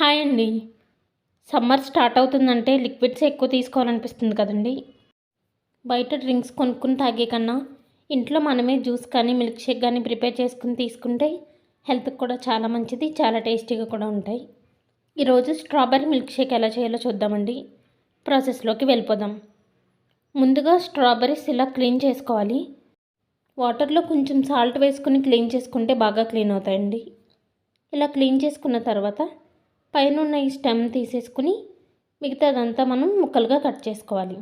Hi అండి. Summer start అవుతుందంటే liquids ఎక్కువ తీసుకోవాలనిపిస్తుంది కదండి. బయట డ్రింక్స్ కొనుక్కుని తాగే కన్నా ఇంట్లో మనమే జ్యూస్ కానీ మిల్క్ షేక్ కానీ ప్రిపేర్ చేసుకుని తీసుకుంటే హెల్త్కి కూడా చాలా మంచిది చాలా టేస్టీగా కూడా ఉంటాయి. ఈరోజు స్ట్రాబెర్రీ మిల్క్ షేక్ ఎలా చేయాలో చూద్దామండి. ప్రాసెస్లోకి వెళ్ళిపోదాం. ముందుగా స్ట్రాబెర్రీస్ ఇలా క్లీన్ చేసుకోవాలి. వాటర్లో కొంచెం సాల్ట్ వేసుకుని క్లీన్ చేసుకుంటే బాగా క్లీన్ అవుతాయండి. ఇలా క్లీన్ చేసుకున్న తర్వాత పైన ఉన్న ఈ స్టెమ్ తీసేసుకుని మిగతాదంతా మనం ముక్కలుగా కట్ చేసుకోవాలి.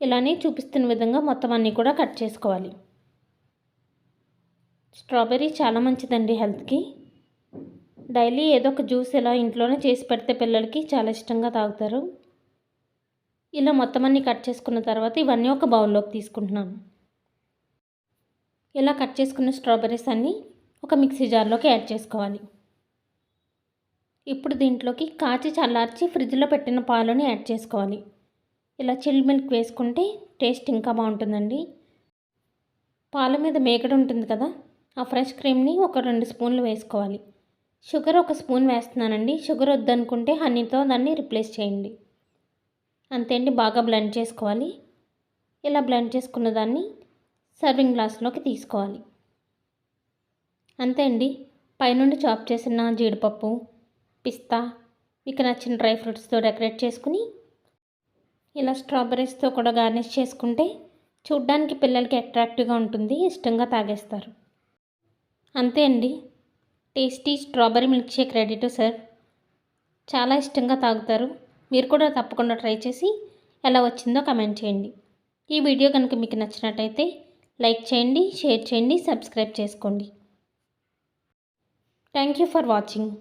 ఇలానే చూపిస్తున్న విధంగా మొత్తం అన్నీ కూడా కట్ చేసుకోవాలి. స్ట్రాబెర్రీ చాలా మంచిదండి హెల్త్కి. డైలీ ఏదో ఒక జ్యూస్ ఇలా ఇంట్లోనే చేసి పెడితే పిల్లలకి చాలా ఇష్టంగా తాగుతారు. ఇలా మొత్తం అన్నీ కట్ చేసుకున్న తర్వాత ఇవన్నీ ఒక బౌల్లోకి తీసుకుంటున్నాను ఇలా కట్ చేసుకున్న స్ట్రాబెర్రీస్ అన్నీ ఒక మిక్సీ జార్లోకి యాడ్ చేసుకోవాలి. ఇప్పుడు దీంట్లోకి కాచి చల్లార్చి ఫ్రిడ్జ్లో పెట్టిన పాలని యాడ్ చేసుకోవాలి. ఇలా చిల్ మిల్క్ వేసుకుంటే టేస్ట్ ఇంకా బాగుంటుందండి. పాల మీద మేకడ ఉంటుంది కదా ఆ ఫ్రెష్ క్రీమ్ని ఒక రెండు స్పూన్లు వేసుకోవాలి. షుగర్ ఒక స్పూన్ వేస్తున్నానండి. షుగర్ వద్దనుకుంటే హనీతో దాన్ని రిప్లేస్ చేయండి. అంతే అండి బాగా బ్లెండ్ చేసుకోవాలి. ఇలా బ్లెండ్ చేసుకున్న దాన్ని సర్వింగ్ గ్లాస్లోకి తీసుకోవాలి. అంతే అండి పైనుండి చాప్ చేసిన జీడిపప్పు పిస్తా మీకు నచ్చిన డ్రై ఫ్రూట్స్తో డెకరేట్ చేసుకుని ఇలా స్ట్రాబెర్రీస్తో కూడా గార్నిష్ చేసుకుంటే చూడ్డానికి పిల్లలకి అట్రాక్టివ్గా ఉంటుంది ఇష్టంగా తాగేస్తారు. అంతే అండి. Tasty strawberry milk shake ready to serve. చాలా ఇష్టంగా తాగుతారు. మీరు కూడా తప్పకుండా ట్రై చేసి ఎలా వచ్చిందో కమెంట్ చేయండి. ఈ వీడియో కనుక మీకు నచ్చినట్టయితే లైక్ చేయండి షేర్ చేయండి సబ్స్క్రైబ్ చేసుకోండి. Thank you for watching.